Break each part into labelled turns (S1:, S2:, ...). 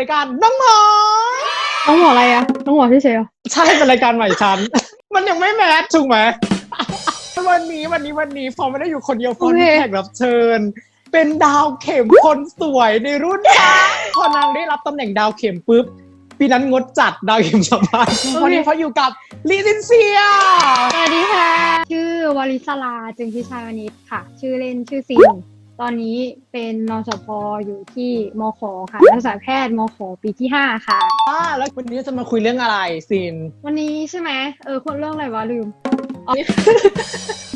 S1: รายการน้องหมอ
S2: น้องหมออะไรอะน้องหมอที่เฉยๆเหรอ
S1: ใช่เป็นรายการใหม่ฉัน มันยังไม่แมสถูกไหม วันนี้วันนี้วันนี้ฟอร์มไม่ได้อยู่คนเดียวฟอร์มมีแขกรับเชิญ เป็นดาวเข็มคนสวยในรุ่นนางพอนางได้รับตำแหน่งดาวเข็มปุ๊บปีนั้นงดจัดดาวเข็มสัมภาษณ์วันนี้เขาอยู่กับลีซินเซีย
S2: สวัสดีค่ะ ชื่อวลิศราจึงพิชัยวณิชค่ะ ชื่อเล่นชื่อซิน ตอนนี้เป็นนสพอยู่ที่มขค่ะนักศึกษาแพทย์มขปีที่ห้าค่ะ
S1: อ่าแล้ววันนี้จะมาคุยเรื่องอะไรซิน
S2: วันนี้ใช่ไหมเออคนเรื่องอะไรวะลืม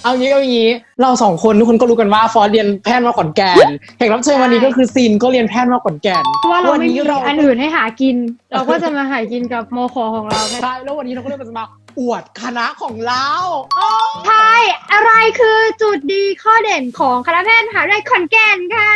S1: เอางี้เอางี้ เราสองคนทุกคนก็รู้กันว่าฟอสเรียนแพทย์มาขอนแก่นแขกรับเชิญวันนี้ก็คือซินก็เรียนแพทย์มาขอนแก่น
S2: เพราะว่าเรา
S1: วัน
S2: ไม่
S1: นี้
S2: มี
S1: เรา
S2: อันอื่นให้หากิน เราก็จะมาหากินกับมขของเราแค่
S1: ใช่แล้ววันนี้เราก็เลยจะมา อวดคณะของเราอ้อ
S2: ใช่อะไรคือจุดดีข้อเด่นของคณะแพทย์มหาวิทยาลัยขอนแก่นค่ะ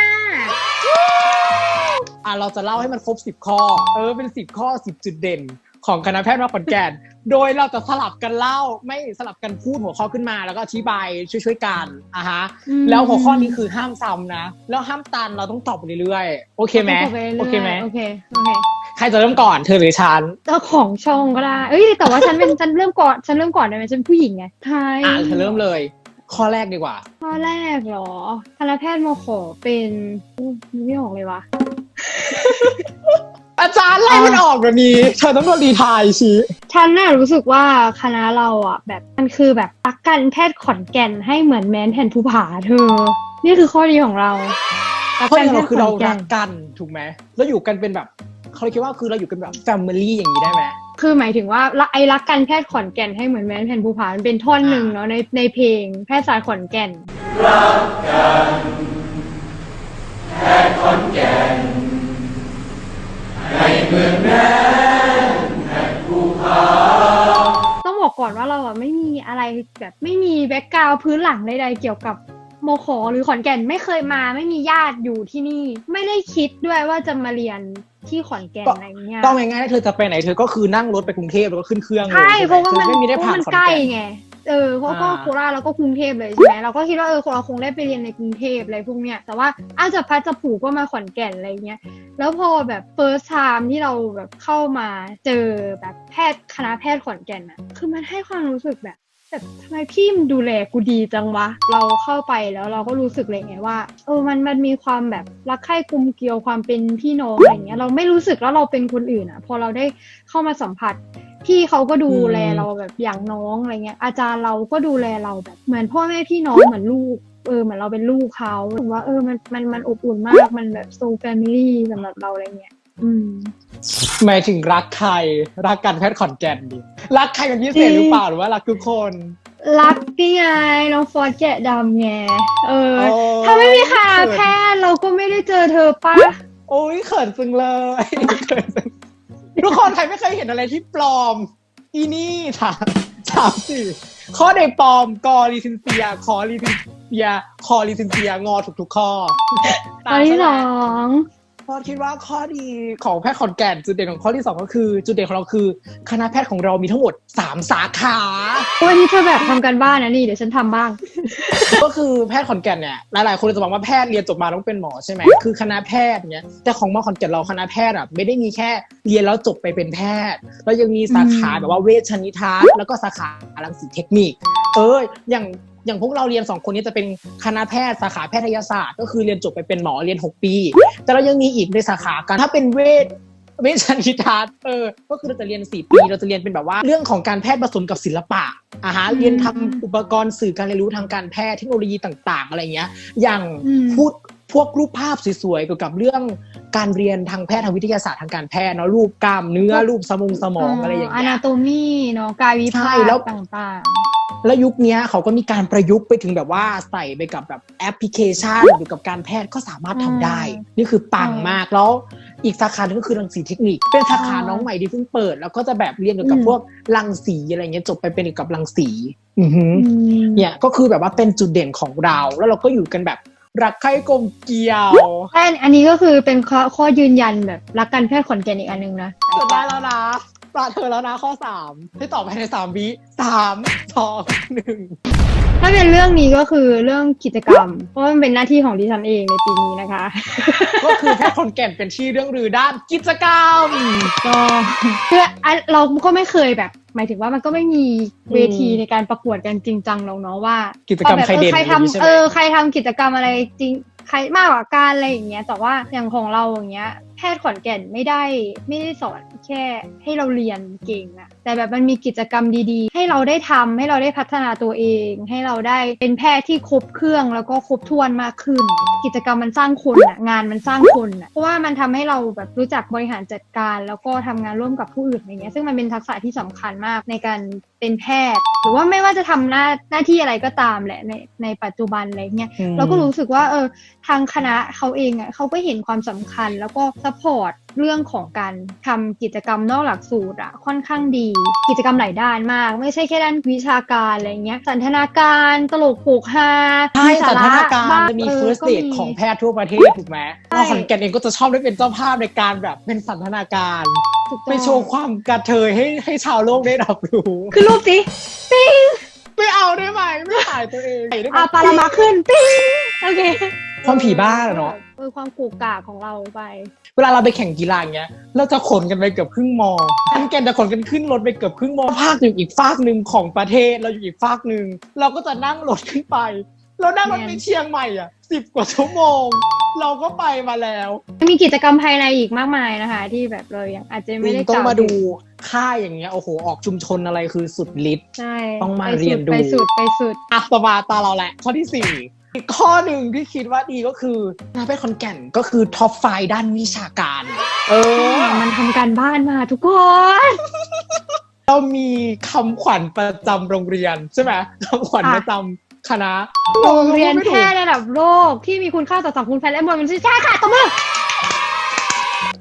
S1: อะเราจะเล่าให้มันครบ 10 ข้อ เออเป็น 10 ข้อ 10 จุดเด่น ของคณะแพทย์มาขอนแก่น โดยเราจะสลับกันเล่าไม่สลับกันพูดหัวข้อขึ้นมา แล้วก็อธิบายช่วยๆกันอะฮะ
S2: อืม
S1: แล้วหัวข้อนี้คือห้ามซ้ำนะ แล้วห้ามตันเราต้องตอบไปเรื่อยๆโอเคไหม
S2: ปรื่ยๆ
S1: โอเคไหม
S2: โอเค โอเค
S1: ใครจะเริ่มก่อนเธอหรือฉัน
S2: เจ้าของช่องก็ได้ เอ้ยแต่ว่าฉันเป็นฉันเริ่มก่อนฉันเริ่มก่อนได้ไหมฉันผู้หญิงไงใช่
S1: อะเธอเริ่มเลย ข้อแรกดีกว่า
S2: ข้อแรกเหรอคณะแพทย์มขเป็นอู้นึกไม่ออกเลยวะ
S1: อาจารย์ไล่มันออกแบบนี้เธอต้องโดนรีไทายชี้
S2: ฉันน่ะรู้สึกว่าคณะเราอะ แบบมันคือแบบรักกันแพทย์ขอนแก่นให้เหมือนแมนแผ่นภูผาเธอ นี่คือข้อดีของเรารัก
S1: เพราะ
S2: กั
S1: อนย่าง
S2: แพ
S1: เรา
S2: ทย์
S1: คือ
S2: ข
S1: เรา
S2: อนแก่
S1: รั
S2: น
S1: กกันถูกไหมแล้วอยู่กันเป็นแบบ เขาเลยคิดว่าคือเราอยู่กันแบบแฟมิลี่อย่างนี้ได้ไหม
S2: คือหมายถึงว่ารักไอ้รักกันแพทย์ขอนแก่นให้เหมือนแมนแผ่นภูผามันเป็นท่อนหนึ่งเนาะในในเพลงแพทย์ศาสตร์ขอนแก่นต้องบอกก่อนว่าเราอะไม่มีอะไรแบบไม่มีแบ็กกราวพื้นหลังใดๆเกี่ยวกับโมขอหรือขอนแก่นไม่เคยมาไม่มีญาติอยู่ที่นี่ ไม่ได้คิดด้วยว่าจะมาเรียน ที่ขอนแก่นอะไรเงี้ย
S1: ต้องง่ายๆถ้าเธอจะไปไหนเธอก็คือนั่งรถไปกรุงเทพแล้วก็ขึ้นเครื่องเลย
S2: ใช่
S1: ใช่
S2: เพราะว่า
S1: ไหม
S2: มัน
S1: เธอไม่มีได้
S2: เพราะ
S1: ผ่าน
S2: มัน
S1: ขอน
S2: ใกล้
S1: แก่น
S2: ไงเออเพราะก็
S1: อ่า
S2: โคราชแล้วก็กรุงเทพเลยใช่ไหมเราก็คิดว่าเออเราคงได้ไปเรียนในกรุงเทพอะไรพวกเนี้ยแต่ว่าอาจจะพัดจะผูกก็มาขอนแก่นอะไรเงี้ยแล้วพอแบบ first time ที่เราแบบเข้ามาเจอแบบแพทย์คณะแพทย์ขอนแก่นอะคือมันให้ความรู้สึกแบบ แบบทำไมพี่มันดูแลกูดีจังวะ เราเข้าไปแล้วเราก็รู้สึกเลยไงว่าเออมันมันมีความแบบรักใคร่กลมเกลียวความเป็นพี่น้องอะไรเงี้ย เราไม่รู้สึกว่าเราเป็นคนอื่นอะพอเราได้เข้ามาสัมผัสพี่เขาก็ดูแลเราแบบอย่างน้องอะไรเงี้ย อาจารย์เราก็ดูแลเราแบบเหมือนพ่อแม่พี่น้องเหมือนลูกเออเหมือนเราเป็นลูกเขาถือว่าเออมันมันมันอบอุ่นมากมันแบบโซแฟมิลี่สำหรับเราอะไรเงี้ย อืม
S1: หมายถึงรักใครรักกันแพทย์ขอนแก่นดิ รักใครเป็นพิเศษหรือเปล่าหรือว่ารักทุกคน
S2: รักนี่ไงน้องฟอร์ดแกะดำไงเออ
S1: โอ้
S2: ถ้าไม่มีคา
S1: เขิน
S2: แพทย์เราก็ไม่ได้เจอเธอปะ
S1: โอ้ยเขินจึงเลยเขินจังทุกคนใครไม่เคยเห็นอะไรที่ปลอม อีนี่ถามถามสิข้อใดปลอมกอรีซินเซีย คอรีซินเซีย คอรีซินเซียงอทุกๆข้อ
S2: ตอนที่สอง
S1: พอคิดว่าข้อดีของแพทย์ขอนแก่นจุดเด่นของข้อที่สองก็คือจุดเด่นของเราคือ คณะแพทย์ของเรามีทั้งหมด3สาขา
S2: วันนี้เธอแบบทำกันบ้านนะนี่เดี๋ยวฉันทำบ้าง
S1: ก็คือแพทย์ขอนแก่นเนี่ยหลายๆคนจะบอกว่าแพทย์เรียนจบมาต้องเป็นหมอใช่ไหมคือคณะแพทย์เนี่ยแต่ของมอขอนแก่นเราคณะแพทย์อะไม่ได้มีแค่เรียนแล้วจบไปเป็นแพทย์แล้วยังมีสาขา
S2: อืม
S1: แบบว่าเวชนิทัศน์แล้วก็สาขารังสีเทคนิค เอออย่าง อย่างพวกเราเรียนสองคนนี้จะเป็นคณะแพทย์สาขาแพทยศาสตร์ ก็คือเรียนจบไปเป็นหมอเรียน 6 ปี แต่เรายังมีอีกในสาขากันถ้าเป็นเวชเวชนิทัศน์เออ ก็คือเราจะเรียน 4 ปี เราจะเรียนเป็นแบบว่า เรื่องของการแพทย์ผสมกับศิลปะอ่าฮะเรียนทำอุปกรณ์สื่อการเรียนรู้ทางการแพทย์เทคโนโลยีต่าง ๆ อะไรเงี้ย อย่าง
S2: อืม
S1: พูดพวกรูปภาพสวยๆเกี่ยวกับเรื่องการเรียนทางแพทย์ทางวิทยาศาสตร์ทางการแพทย์เนาะรูปกล้ามเนื้อรูปสมองสมองอะไรอย่าง
S2: อ
S1: เงี้
S2: นายโตมีเนาะกายวิภา
S1: ใช่
S2: ค
S1: แล้ว
S2: ต่าง
S1: แล้วยุคเนี้ยเขาก็มีการประยุกต์ไปถึงแบบว่าใส่ไปกับแบบแอปพลิเคชันเกี่ยวกับการแพทย์ก็สามารถทำได้ นี่คือปังมากแล้วอีกสาขาหนึงก็คือรังสีเทคนิค เป็นสาขาน้องใหม่ที่เพิ่งเปิด แล้วก็จะแบบเรียนเกี่ยวกับพวกรังสีอะไรเงี้ยจบไปเป็นเกี่ยวกับรังสีอือหือ
S2: ๆอืม
S1: เนี่ยก็คือแบบว่าเป็นจุดเด่นของเราแล้วเราก็อยู่กันแบบรักใคร่กลมเกลียว
S2: ใช่อันนี้ก็คือเป็นข้อข้อยืนยันแบบรักกันแพทย์ขอนแก่นอีกอันหนึงนะ
S1: จะได้แล้วนะ ปลาเธอแล้วนะข้อสามให้ตอบภายในสามวิสามสองหนึ่ง
S2: ถ้าเป็นเรื่องนี้ก็คือเรื่องกิจกรรม เพราะว่ามันเป็นหน้าที่ของดิฉันเองในปีนี้นะคะ
S1: ก็คือแพทย์คนแก่นเป็นที่เรื่องรือด้านกิจกรรม
S2: ก็คืออะเราก็ไม่เคยแบบ หมายถึงว่ามันก็ไม่มีเวทีในการประกวดกันจริงจังหรอกเนาะว่า
S1: กิจกรรม
S2: ว่าแบบ
S1: ใครเด่น
S2: ออใคร
S1: อย่างนี้
S2: ทำ
S1: ใช่ไหม
S2: เออใครทำกิจกรรมอะไรจริงใครมากกว่าการอะไรอย่างเงี้ยแต่ว่าอย่างของเราอย่างเงี้ย แพทย์ขอนแก่นไม่ได้ไม่ได้สอน แค่ให้เราเรียนเก่งอะแต่แบบมันมีกิจกรรมดีๆ ให้เราได้ทำให้เราได้พัฒนาตัวเอง ให้เราได้เป็นแพทย์ที่ครบเครื่องแล้วก็ครบถ้วนมากขึ้น กิจกรรมมันสร้างคนอะงานมันสร้างคนอะเพราะว่ามันทำให้เราแบบรู้จักบริหารจัดการ แล้วก็ทำงานร่วมกับผู้อื่นอย่างเงี้ยซึ่งมันเป็นทักษะที่สำคัญมากในการเป็นแพทย์ หรือว่าไม่ว่าจะทำหน้าหน้าที่อะไรก็ตามแหละในในปัจจุบันอะไรเงี้ย
S1: อืม
S2: เราก็รู้สึกว่าเออทางคณะเขาเองอะเขาก็เห็นความสำคัญแล้วก็ซัพพอร์ต เรื่องของการทำกิจกรรมนอกหลักสูตรอะค่อนข้างดี กิจกรรมหลายด้านมาก ไม่ใช่แค่ด้านวิชาการอะไรเงี้ยสันทนาการตลกโปกฮา
S1: ใช่
S2: มี
S1: สันทนาการ
S2: บ้ง
S1: จะมี
S2: เออ
S1: first
S2: ก็
S1: date
S2: มี
S1: ของแพทย์ทั่วประเทศถูกไหม
S2: ใช่
S1: เราขอนแก่นเองก็จะชอบได้เป็นเจ้าภาพในการแบบเป็นสันทนาการ
S2: ถูกต้อง
S1: ไปโชว์ความกระเทยให้ให้ชาวโลกได้รับรู้
S2: คือรูปสิปิ้ง
S1: ไม่เอาได้ไหมไม่ถ่ายตัวเองได้ไหม
S2: อะปารามาขึ้นปิ้งโอเค
S1: ความผีบ้าอะเนาะ
S2: เออความกูกากของเราไป
S1: เวลาเราไปแข่งกีฬาอย่างเงี้ย เราจะขนกันไปเกือบครึ่งมอขอนแก่นจะขนกันขึ้นรถไปเกือบครึ่งมอภาคอยู่อีกฝากหนึ่งของประเทศ เราอยู่อีกฝากหนึ่งเราก็จะนั่งรถขึ้นไป เรานั่งรถไปเชียงใหม่อะสิบกว่าชั่วโมง เราก็ไปมาแล้ว
S2: มีกิจกรรมภายในอีกมากมายนะคะ ที่แบบเรายังอาจจะไม่ได้
S1: ต้อง
S2: กล่ว
S1: มาดู
S2: ถึ
S1: ค่ายอย่างเงี้ยโอ้โหออกชุมชนอะไรคือสุดฤทธิ์
S2: ใช่
S1: ต้องมา
S2: ไปสุ
S1: เรียนดู
S2: ไปสุดไปสุด
S1: อะต่อมาตาเราแหละ ข้อที่สี่ อีกข้อหนึ่งที่คิดว่าดีก็คือนาเป็นคอนแก่นก็คือท็อปไฟด้านวิชาการ เออ
S2: มันทำการบ้านมาทุกคน
S1: เรามีคำขวัญประจำโรงเรียนใช่ไหมคำขวัญ
S2: อะ
S1: ประจำคณะ
S2: โรงเรียน
S1: ไม่
S2: แพ
S1: ถูก
S2: ทย์ระดับโลกที่มีคุณค่าต่อสังคมแฟนและมวลมันใช่ค่ะตบมือ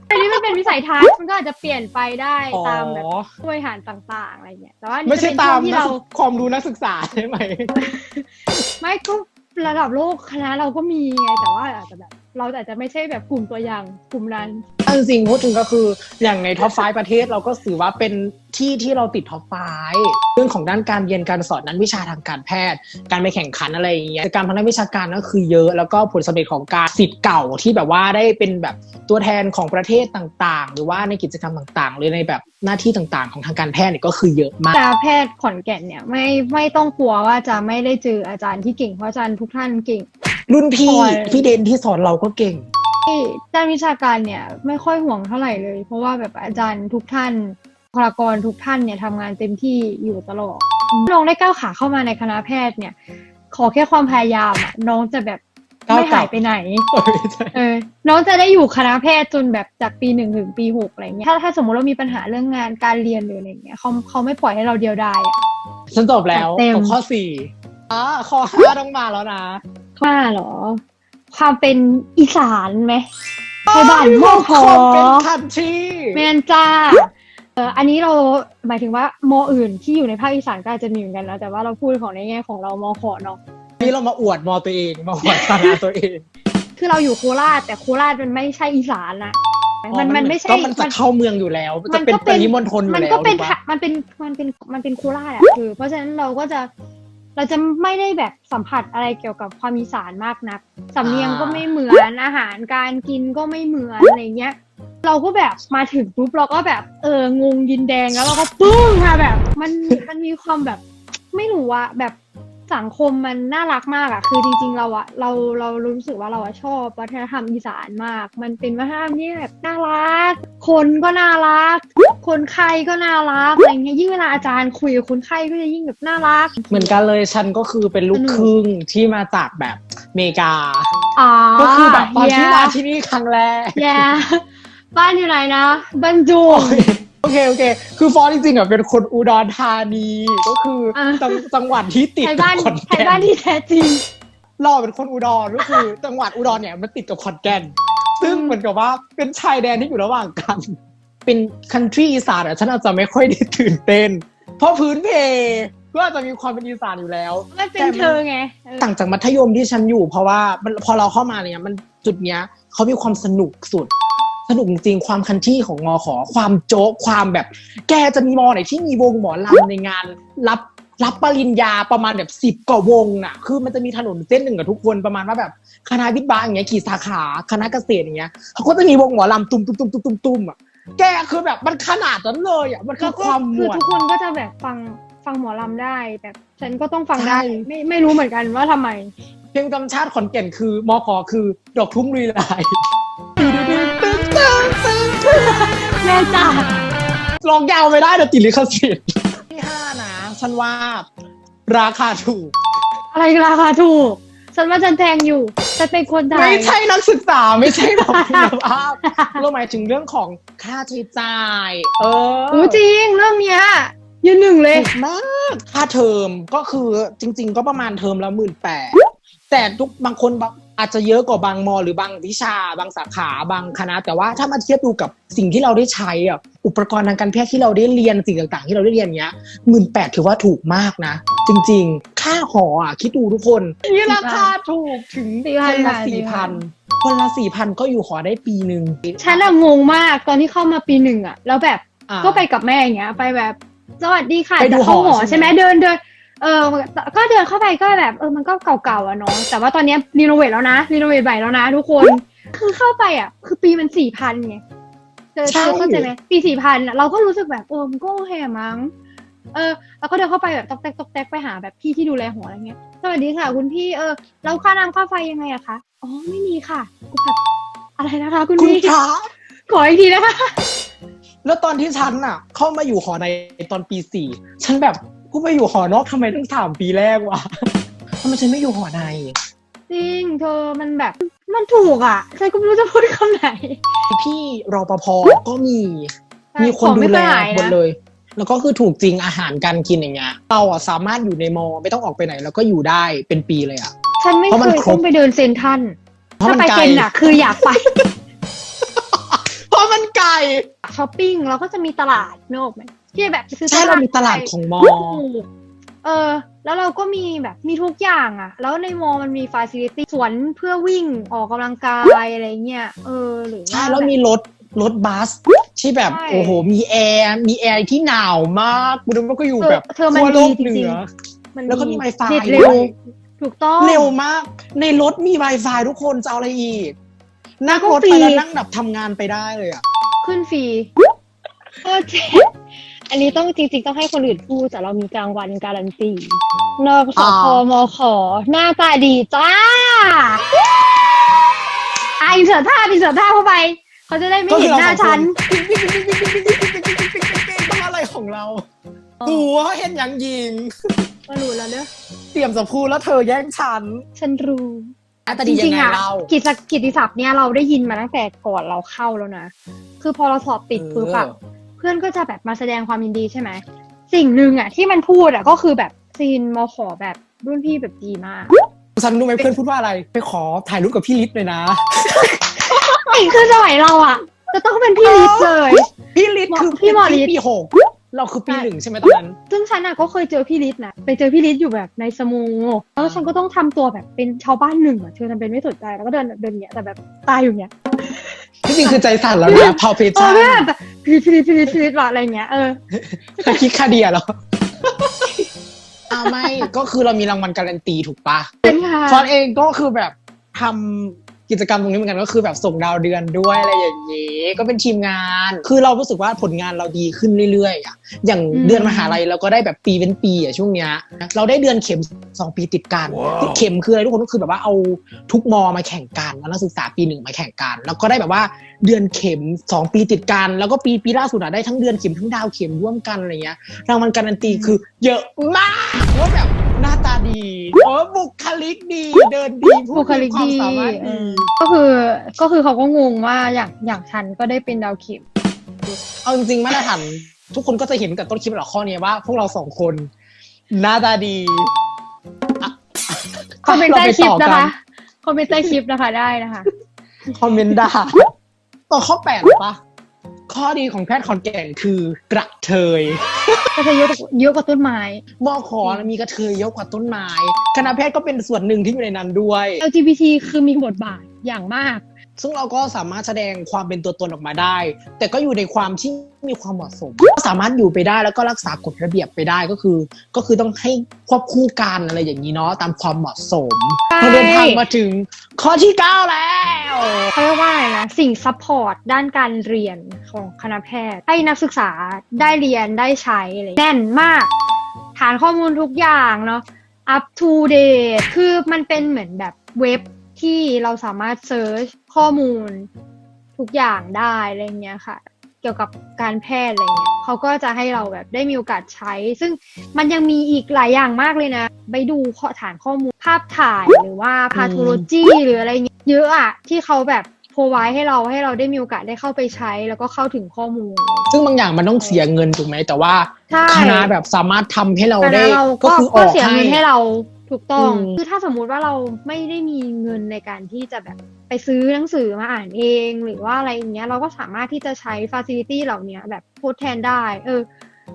S2: อันนี้มันเป็นวิสัยทัศน์มันก็อาจจะเปลี่ยนไปได้
S1: อ๋อ
S2: ตามแบบผู้บริหารต่าง ๆ อะไรเงี้ยแต่ว่าอันนี้
S1: ไม่ใช่
S2: จะเป็น
S1: ตาม
S2: ช่วงที่
S1: นัก
S2: เรา
S1: ศึกความรู้นักศึกษาใช่ไหม
S2: ไม่ก็ ระดับโลกคณะเราก็มีไงแต่ว่าอาจจะแบบ เราอาจจะไม่ใช่แบบกลุ่มตัวอย่างกลุ่มนั้น
S1: เอาจริงๆพูดถึงก็คืออย่างในท็อปไฟประเทศเราก็ถือว่าเป็นที่ที่เราติดท็อปไฟเรื่องของด้านการเรียนการสอนนั้นวิชาทางการแพทย์ การไปแข่งขันอะไรอย่างเงี้ยการทางด้านวิชาการก็คือเยอะ แล้วก็ผลสำเร็จของการสิทธิ์เก่าที่แบบว่าได้เป็นแบบตัวแทนของประเทศต่างๆ หรือว่าในกิจกรรมต่างๆ หรือในแบบหน้าที่ต่างๆ ของทางการแพทย์เนี่ยก็คือเยอะมาก
S2: แต่แพทย์ขอนแก่นเนี่ยไม่ไม่ต้องกลัวว่าจะไม่ได้เจออาจารย์ที่เก่งเพราะอาจารย์ทุกท่านเก่ง
S1: รุ่นพี่
S2: โอ้ย
S1: พี่เดนที่สอนเราก็เก่ง
S2: ด้านวิชาการเนี่ยไม่ค่อยห่วงเท่าไหร่เลย เพราะว่าแบบอาจารย์ทุกท่านบุคลากรทุกท่านเนี่ยทำงานเต็มที่อยู่ตลอดน้องได้ก้าวขาเข้ามาในคณะแพทย์เนี่ย ขอแค่ความพยายามอะน้องจะแบบ
S1: ก้าว
S2: ไม่
S1: กลั
S2: หา
S1: บ
S2: ยไปไหน
S1: เออใช่
S2: เออน้องจะได้อยู่คณะแพทย์จนแบบจากปีหนึ่งถึงปีหกอะไรเงี้ยถ้าถ้าสมมติเรามีปัญหาเรื่องงานการเรียนหรืออะไรเงี้ยเขาเขาไม่ปล่อยให้เราเดียวดายอะ
S1: ฉันจบแล้ว
S2: เต็ม
S1: กับข้อสี่อ่าข้อห้าต้องมาแล้วนะ
S2: ว่าเหรอ ความเป็นอีสานไหมไทยบ้าน
S1: มี
S2: ม่อ
S1: ค
S2: ขอ
S1: วามเป็นคันที่
S2: แมนจ้าเอออันนี้เราหมายถึงว่ามออื่นที่อยู่ในภาคอีสานก็อาจจะมีเหมือนกันนะแต่ว่าเราพูดของในแง่ของเรามอขอเนาะ
S1: นี่เรามาอวดมอตัวเองมาอวดคณะตัวเอง
S2: คือเราอยู่โคราชแต่โคราชมันไม่ใช่อีสานนะมันมันไม่ใช่
S1: ก็มันจะเข้าเมืองอยู่แล้ว
S2: มั
S1: จะ
S2: น
S1: เป็น
S2: ก็
S1: ป
S2: เป็น
S1: ริมณฑลอยู่
S2: มัน
S1: แล้ว
S2: ก็เป็น
S1: ถูปะ
S2: ทะมันเป็นมันเป็นมันเป็นโคราชอะคือเพราะฉะนั้นเราก็จะ เราจะไม่ได้แบบสัมผัสอะไรเกี่ยวกับความอีสานมากนักสำเนียงก็ไม่เหมือนอาหารการกินก็ไม่เหมือนอะไรเงี้ย เราก็แบบมาถึงปุ๊บเราก็แบบเอองงยินแดงแล้วเราก็ปึ้งค่ะแบบ มันมันมีความแบบไม่รู้อะแบบ สังคมมันน่ารักมากอะคือจริง ๆ เราอะเราเรารู้สึกว่าเราอะชอบวัฒนธรรมอีสานมาก มันเป็นวัฒนธรรมที่แบบน่ารัก คนก็น่ารัก คนไข้ก็น่ารักอะไรเงี้ยยิ่งเวลาอาจารย์คุยกับคนไข้ก็จะยิ่งแบบน่ารัก
S1: เหมือนกันเลยฉันก็คือเป็นลูกครึ่งที่มาจากแบบอเมริกา
S2: อ๋อ
S1: ก็คือแบบตอนที่มา
S2: แย่
S1: ที่นี่ครั้งแรก
S2: แย่บ้านอยู่ไหนนะบรรจุง
S1: โอเค โอเค คือฟอสจริงๆอะเป็นคนอุดรธานี ก็คืออะจังจังหวัดที่ติด
S2: ไทย
S1: กับ
S2: บ้าน
S1: ขอน
S2: ไทย
S1: แก่
S2: บ้าน
S1: น
S2: ที่แท้จริง
S1: เราเป็นคนอุดรก็คือ จังหวัดอุดรเนี่ยมันติดกับขอนแก่น ซึ่ง
S2: อืม
S1: เหมือนกับว่าเป็นชายแดนที่อยู่ระหว่างกัน เป็นคันทรีอีสานอะฉันอาจจะไม่ค่อยได้ตื่นเต้น เพราะพื้นเพก็อาจจะมีความเป็นอีสานอยู่แล้ว
S2: มันเป็น
S1: แต่มัน
S2: เธอไงเออ
S1: ต่างจากมัธยมที่ฉันอยู่เพราะว่ามันพอเราเข้ามาเนี่ยมันจุดเนี้ยเขามีความสนุกสุด สนุกจริงๆความคันที่ของมอขอความโจ๊กความแบบ แกจะมีมอไหนที่มีวงหมอลำในงานรับรับปริญญาประมาณแบบสิบ10กว่าวงน่ะ คือมันจะมีถนนเส้นหนึ่งกับทุกคนประมาณว่าแบบคณะวิทย์บาอย่างเงี้ยกี่สาขาคณะเกษตรอย่างเงี้ยเขาก็จะมีวงหมอลำตุ้มตุ้มตุ้มตุ้มตุ้มตุ้มอะแกคือแบบมันขนาดนั้นเลยอะมันคื
S2: แล้
S1: อ
S2: วก็
S1: ความม
S2: คือ
S1: วล
S2: ทุกคนก็จะแบบฟังฟังหมอลำได้แบบฉันก็ต้องฟังได้
S1: ใช่
S2: ไม่ไม่รู้เหมือนกันว่าทำไม
S1: เพลงกำชาติขอนแก่นคือมอขอคือดอกทุ่งลุยลาย
S2: แม่จ้า
S1: ลองยาวไม่ได้เดี๋ยวติดลิขสิทธิ์ที่ห้านะ ฉันว่าราคาถูก
S2: อะไรราคาถูก ฉันว่าฉันแพงอยู่ ฉันเป็นคนไทย
S1: ไม่ใช่นักศึกษาไม่ใช่แบบคุณภาพเราหมายถึงเรื่องของค่าใช้จ่าย เออ
S2: โอ้จริงเรื่องเนี้ยยืนหนึ่งเลย
S1: ถูกมากค่าเทอมก็คือจริง ๆ ก็ประมาณเทอมละหมื่นแปดแต่ทุกบางคนบาง อาจจะเยอะกว่าบางมอหรือบางวิชา บางสาขาบางคณะ แต่ว่าถ้ามาเทียบดูกับสิ่งที่เราได้ใช้อะอุปกรณ์ทางการแพทย์ที่เราได้เรียนสิ่งต่าง ๆ ที่เราได้เรียนเนี้ยหมื่นแปดถือว่าถูกมากนะ จริง ๆ ค่าหออะคิดดูทุกคนนี่ราคาถูกถึง
S2: สี่
S1: ค
S2: พัน
S1: นละ
S2: บาท
S1: สี่พันคนละสี่พันก็อยู่หอได้ปีหนึ่ง
S2: ฉันอะงงมากตอนที่เข้ามาปีหนึ่งอะแล้วแบบ
S1: อ่า
S2: ก็ไปกับแม่อย่างเงี้ย ไปแบบสวัสดีค่ะ
S1: ไปดู
S2: จะเข้าห
S1: ห
S2: อ
S1: อใช่
S2: ใช่ไห
S1: ไห
S2: ม
S1: ม
S2: เดินเดิน เออก็เดินเข้าไปก็แบบเออมันก็เก่าๆอะเนาะแต่ว่าตอนเนี้รีโนเวทแล้วนะรีโนเวทใหม่แล้วนะทุกคนคือเข้าไปอะคือปีมันสี่พันไงเธอเธอเข้าใจไหมปีสี่พันเราก็รู้สึกแบบเออมันก็โอเคมั้งเออแล้วก็เดินเข้าไปแบบตอกแตกตอกแตกไปหาแบบพี่ที่ดูแลหออะไรเงี้ยสวัสดีค่ะ คุณพี่เออแล้วค่าน้ำค่าไฟยังไงอะคะอ๋อไม่มีค่ะกูแบบอะไรนะคะ คุณ
S1: คุณ
S2: พี่
S1: คะ
S2: ขออีกทีนะคะ
S1: แล้วตอนที่ฉันน่ะ เข้ามาอยู่หอในตอนปีสี่ฉันแบบ กูไปอยู่หอนอกทำไมต้องสามปีแรกวะทำไมฉันไม่อยู่หอใน
S2: จริงเธอมันแบบมันถูกอะฉันก็ไม่รู้จะพูดคำไหน
S1: พี่รปภก็มี
S2: ใช่
S1: มีคน
S2: ของ
S1: ดู
S2: ไม่
S1: แล
S2: เคยหายนะ
S1: หมดเลย แล้วก็คือถูกจริงอาหารการกินอย่างเงี้ยเราอะสามารถอยู่ในมอไม่ต้องออกไปไหน แล้วก็อยู่ได้เป็นปีเลยอะ
S2: ฉันไม่
S1: เพราะ
S2: เค
S1: มัน
S2: ย
S1: ครบ
S2: ต้องไปเดินเซนทรัน
S1: เพราะ
S2: ถ้า
S1: มัน
S2: ไป
S1: ไกล
S2: เซนอะ คืออยากไป
S1: เพราะมันไกล
S2: ช้อปปิ้งเราก็จะมีตลาดนกไหม ที่แบบจะซื้อ
S1: ใช่เรามีตลาดของมอ
S2: เออ แล้วเราก็มีแบบมีทุกอย่างอะ แล้วในมอมันมีฟ a ซิลิตี้สวนเพื่อวิ่งออกกำลังกายอะไรเงี้ยเออหรือว่า
S1: ใช่แล้วมีรถรถบัสที่แบบ
S2: ใช่
S1: โอ้โห มีแอร์มีแอร์ที่หนาวมากกูนึกว่าก็อยู่
S2: เธอ
S1: แบบ
S2: เธอมัน
S1: ขั้วโลก
S2: ดีจริงๆ
S1: เหนือ
S2: มัน
S1: แล้วก็มี Wi-Fi
S2: เน็ตเร็
S1: ด้
S2: ว
S1: วย
S2: ถูกต้อง
S1: เร็วมาก ในรถมี Wi-Fi ทุกคนจะเอาอะไรอีกนั่งรถ
S2: ฟรี
S1: ไปแล้วนั่งแบบทำงานไปได้เลยอะ
S2: ขึ้นฟรีโอเค อันนี้ต้องจริงๆ ต้องให้คนอื่นพูดแต่เรามีกลางวันการันตีนอกส
S1: อ่า
S2: พมขอ หน้าตาดีจ้าอะอินเสิร์ตท่าอินเสิร์ตท่าเข้าไป เขาจะได้ไม่เห็นหน้าฉัน
S1: ต้องอะไรของเรากูว่าเห็นอย่างยิง
S2: ก็รู้แล้วเนอะ
S1: เตรียมจะพูดแล้วเธอแย่งฉัน
S2: ฉันรู้
S1: แต่
S2: จ
S1: ดียั
S2: ริ
S1: ง
S2: ง
S1: ไง
S2: ๆอะ
S1: เรา
S2: กิจกิตติศัพท์เนี่ยเราได้ยินมาตั้งแต่ก่อนเราเข้าแล้วนะ คือพอเราสอบติดปุ๊บอะเพื่อนก็จะแบบมาแสดงความยินดีใช่ไหมสิ่งหนึ่งอะที่มันพูดอะก็คือแบบซีนมขอแบบรุ่นพี่แบบดีมาก
S1: ฉันรู้ไหมเพื่อนพูดว่าอะไร ไปขอถ่ายรูปกับพี่ลิศเลยนะ
S2: ไอ้คือสมัยเราอะจะต้องเป็นพี่ลิศเลย
S1: พี่ลิศคือ
S2: พี่หมอฤทธิ์
S1: ปีหก เราคือปีหนึ่งใช่ไหมตอนนั้น
S2: ซึ่งฉันอะก็เคยเจอพี่ลิศนะไปเจอพี่ลิศอยู่แบบในสโมูแล้วฉันก็ต้องทำตัวแบบเป็นชาวบ้านหนึ่งอะเธอทำเป็นไม่สนใจแล้วก็เดินเดินอย่างเงี้ยแต่แบบตายอยู่อย่างเงี้ย
S1: ที่จริงคือใจสั่นแล้วนะพอเพช
S2: เออ
S1: ชั่น
S2: ไม่แบบพี่ลิศพี่ลิศพี่ลิศพี่ลิศว่ะอะไรเงี้ยเออ
S1: คิดคาเดียเหรออ้าวไม่ก็คือเรามีรางวัลการันตีถูกปะ
S2: เป็นค่ะ
S1: ฟอนเองก็คือแบบทำ กิจกรรมตรงนี้เหมือนกันก็คือแบบส่งดาวเดือนด้วยอะไรอย่างเงี้ยก็เป็นทีมงาน คือเรารู้สึกว่าผลงานเราดีขึ้นเรื่อยๆอะอย่างเดือนมหาลัยเราก็ได้แบบปีเป็นปีอะช่วงเนี้ยเราได้เดือนเข็มสองปีติดกันเข็มคืออะไรทุกคนก็คือแบบว่าเอาทุกมอมาแข่งกันเอานักศึกษาปีหนึ่งมาแข่งกัน แล้วก็ได้แบบว่าเดือนเข็มสองปีติดกัน แล้วก็ปีปีล่าสุดอะได้ทั้งเดือนเข็มทั้งดาวเข็มร่วมกันอะไรเงี้ยรางวัลการันตีคือ เยอะมากว่าแบบหน้าตาดี โอ้บุคลิกดี เดินดีพู
S2: บุ
S1: ด
S2: คลิก
S1: มีความ
S2: ดี
S1: สามารถ
S2: เอ
S1: ดี
S2: อก็คือก็คือเขาก็งงว่าอย่างอย่างฉันก็ได้เป็นดาวเข็ม
S1: เอาจริงๆมาตรฐานทุกคนก็จะเห็นกับต้นคลิปหรอกข้อนี้ว่า พวกเราสองคนหน้าตาดีอะ
S2: คอมเมนต์ใต้คลิป
S1: เราไปต่อ
S2: นะ
S1: กั
S2: คะคอมเมนต์ใต้คลิปนะคะได้นะคะ
S1: คอมเมนต์ด่าต่อข้อแปดปะ ข้อดีของแพทย์ขอนแก่นคือกระเทย
S2: ก็จะเยอะเยอะกว่าต้นไม้
S1: มอขอนะมีกระเทยเยอะกว่าต้นไม้คณะแพทย์ก็เป็นส่วนหนึ่งที่อยู่ในนั้นด้วย
S2: LGBT คือมีบทบาทอย่างมาก
S1: ซึ่งเราก็สามารถแสดงความเป็นตัวตนออกมาได้ แต่ก็อยู่ในความที่มีความเหมาะสมก็สามารถอยู่ไปได้แล้วก็รักษากฎระเบียบไปได้ก็คือ ก็คือต้องให้ควบคู่กันอะไรอย่างนี้เนาะตามความเหมาะสม
S2: ใช่
S1: เราเดินทางมาถึงข้อที่เก้าแล้ว
S2: เขาเรียกว่าอะไรนะสิ่งซัพพอร์ตด้านการเรียนของคณะแพทย์ ให้นักศึกษาได้เรียนได้ใช้อะไรแน่นมาก ฐานข้อมูลทุกอย่างเนาะ up to date คือมันเป็นเหมือนแบบเว็บ ที่เราสามารถเซิร์ชข้อมูลทุกอย่างได้อะไรเงี้ยค่ะ เกี่ยวกับการแพทย์อะไรเงี้ยเขาก็จะให้เราแบบได้มีโอกาสใช้ ซึ่งมันยังมีอีกหลายอย่างมากเลยนะ ไปดูข้อฐานข้อมูลภาพถ่ายหรือว่าพาโทโลจีหรืออะไรเงี้ยเยอะอะที่เขาแบบโพไว้ให้เราให้เราได้มีโอกาสได้เข้าไปใช้แล้วก็เข้าถึงข้อมูล
S1: ซึ่งบางอย่างมันต้องเสียเงินถูกไหมแต่ว่า
S2: ใช่
S1: คณะแบบสามารถทำให้เรา
S2: ค
S1: ได้
S2: ณะเรา
S1: ก็
S2: ก็
S1: คืออ
S2: ก็
S1: อก
S2: เสีย
S1: ให้
S2: เงินให้เรา ถูกต้อง
S1: อืม
S2: คือถ้าสมมุติว่าเราไม่ได้มีเงินในการที่จะแบบไปซื้อหนังสือมาอ่านเอง หรือว่าอะไรอย่างเงี้ยเราก็สามารถที่จะใช้ฟ a ซิลิตี้เหล่านี้แบบทดแทนได้ เออ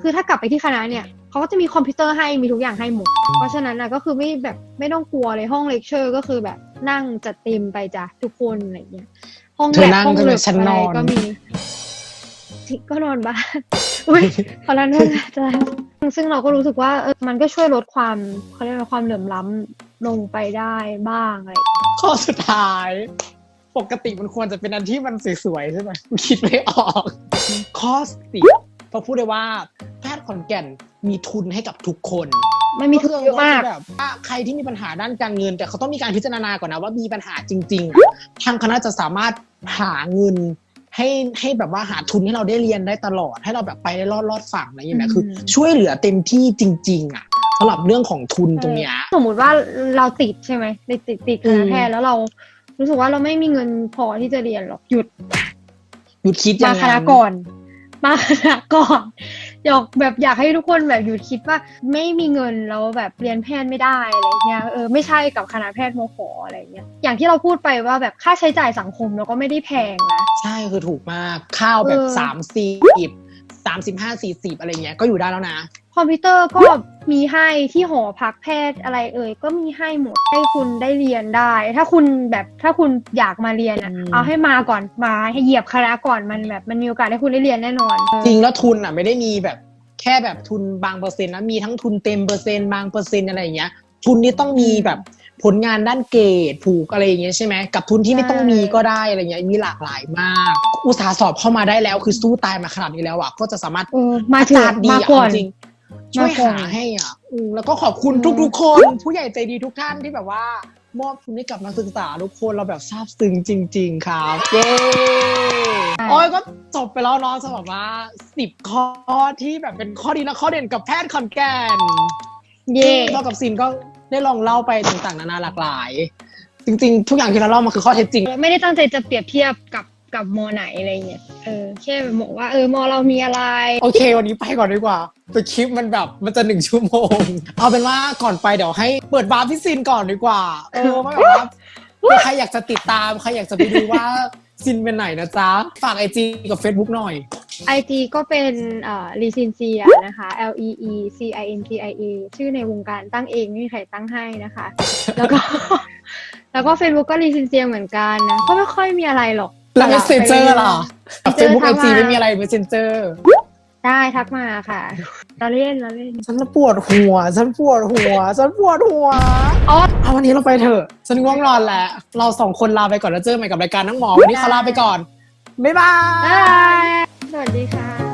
S2: คือถ้ากลับไปที่คณะเนี่ยเขาก็จะมีคอมพิวเตอร์ให้มีทุกอย่างให้หมด เพราะฉะนั้นนะก็คือไม่แบบไม่ต้องกลัวเลยห้องเลคเชอร์ก็คือแบบนั่งจัดเต็มไปจ้ะทุกคนอะไรอย่างเงี้ยห้อง
S1: เธ
S2: แล
S1: อบนั่ง
S2: ห้อง
S1: ก็
S2: เลิ
S1: เลย
S2: บ
S1: ฉัน
S2: อะ
S1: น
S2: ไร
S1: อน
S2: ก็มีที่ก็นอนบ้านอุ้ยขอรันด้วยนะจ๊ะ ซึ่งเราก็รู้สึกว่าเออมันก็ช่วยลดความเขาเรียกว่าความเหลื่อมล้ำลงไปได้บ้างอะไรอย่างเงี้ย
S1: ข้อสุดท้าย ปกติมันควรจะเป็นอันที่มันสวยๆใช่ไหมคิดไม่ออกข้อสิบพอพูดได้ว่าแพทย์ขอนแก่นมีทุนให้กับทุกคน
S2: มันมีทุนเยอะมาก
S1: แบบว่าใครที่มีปัญหาด้านการเงิน แต่เขาต้องมีการพิจารณาก่อนนะว่ามีปัญหาจริง ๆ ทางคณะจะสามารถหาเงิน ให้ให้แบบว่าหาทุนให้เราได้เรียนได้ตลอด ให้เราแบบไปได้รอดรอดฝั่งอะไรอย่างเงี้ยคือ ช่วยเหลือเต็มที่จริง ๆ อะสำหรับเรื่องของทุนตรงเนี้ย
S2: สมมุติว่าเราติดใช่ไหมติดติดติดคณะแพทย์แล้วเรารู้สึกว่าเราไม่มีเงินพอที่จะเรียนหรอกหยุด
S1: หยุดคิดอ
S2: มา
S1: ย่าง
S2: คณะ
S1: นั้น
S2: ก่อน มาคณะก่อนอยากแบบอยากให้ทุกคนแบบหยุดคิดว่าไม่มีเงินแล้วแบบเรียนแพทย์ไม่ได้อะไรเงี้ยเออไม่ใช่กับคณะแพทย์มขอะไรเงี้ยอย่างที่เราพูดไปว่าแบบค่าใช้จ่ายสังคมเราก็ไม่ได้แพงนะ
S1: ใช่คือถูกมากข้าวแบบ
S2: เออ
S1: สามสี่สามสิบห้าสี่สิบอะไรเงี้ยก็อยู่ได้แล้วนะ
S2: คอมพิวเตอร์ก็ มีให้ที่หอพักแพทย์อะไรเอ่ยก็มีให้หมดให้คุณได้เรียนได้ ถ้าคุณแบบถ้าคุณอยากมาเรียนอะ
S1: อืม
S2: เอาให้มาก่อนมาให้เหยียบคณะก่อนมันแบบมันมีโอกาสให้คุณได้เรียนแน่นอน
S1: จริงแล้วทุนอะไม่ได้มีแบบแค่แบบทุนบางเปอร์เซ็นต์นะมีทั้งทุนเต็มเปอร์เซ็นต์บางเปอร์เซ็นต์อะไรอย่างเงี้ยทุนนี่ต้องมีแบบผลงานด้านเกรดผูกอะไรอย่างเงี้ยใช่ไหมกับทุนที่ไม่ต้องมีก็ได้อะไรเงี้ยมีหลากหลายมาก อุตสาห์สอบเข้ามาได้แล้วคือสู้ตายมาขนาดนี้แล้วอะก็จะสามารถ
S2: เออมาถึง
S1: อจรย์ดี
S2: มา
S1: อะ
S2: ก่อน
S1: จริงๆ ช่วย
S2: มาก่อน
S1: หาให้อะอืมแล้วก็ขอบคุณ
S2: อืม
S1: ทุก ๆ คนผู้ใหญ่ใจดีทุกท่านที่แบบว่า มอบทุนให้กับนักศึกษาทุกคนเราแบบซาบซึ้งจริง ๆ ครับเย้โอ้ยก็จบไปแล้วเนาะสำหรับว่าสิบข้อที่แบบเป็นข้อดีและข้อเด่นกับแพทย์ขอนแก่น
S2: เย่
S1: พ่อกับซินก็ได้ลองเล่าไปต่างๆนานาหลากหลาย จริง ๆ ทุกอย่างที่เราเล่ามาคือข้อเท็จจริง
S2: ไม่ได้ตั้งใจจะเปรียบเทียบกับ กับมอไหนอะไรเงี้ย เออแค่บอกว่าเออมอเรามีอะไร
S1: โอเค วันนี้ไปก่อนดีกว่าตัวคลิปมันแบบมันจะหนึ่งชั่วโมง เอาเป็นว่าก่อนไปเดี๋ยวให้เปิดบาร์พี่ซินก่อนดีกว่า เออว่าแบบว่าเผื่อใครอยากจะติดตามใครอยากจะไปดูว่าซินเป็นไหนนะจ๊ะ ฝากไอจีกับ Facebook หน่อย
S2: ไอจีก็เป็นเอ่อลีซินเซียนะคะ L E E C I N T I A ชื่อในวงการตั้งเองไม่มีใครตั้งให้นะคะ แล้วก็ แล้วก็ Facebook ก็ลีซินเซียเหมือนกันนะก็ไม่ค่อยมีอะไรหรอก
S1: แล้ว Messenger ล่ะ
S2: Messenger
S1: Facebook ไอ
S2: ทัก
S1: จี
S2: มา
S1: ไม่มีอะไร Messenger
S2: ได้ทักมาค่ะ เราเล่นเราเล่น
S1: ฉันปวดหัว ฉันปวดหัว ฉันปวดหัว
S2: อ๋อ
S1: เอาวันนี้เราไปเถอะ ฉันง่วงนอนแล้ว เราสองคนลาไปก่อนแล้วเจอกันใหม่กับรายการน้องหมอ วันนี้ขอลาไปก่อน บ๊ายบาย
S2: บ๊ายบายสวัสดีค่ะ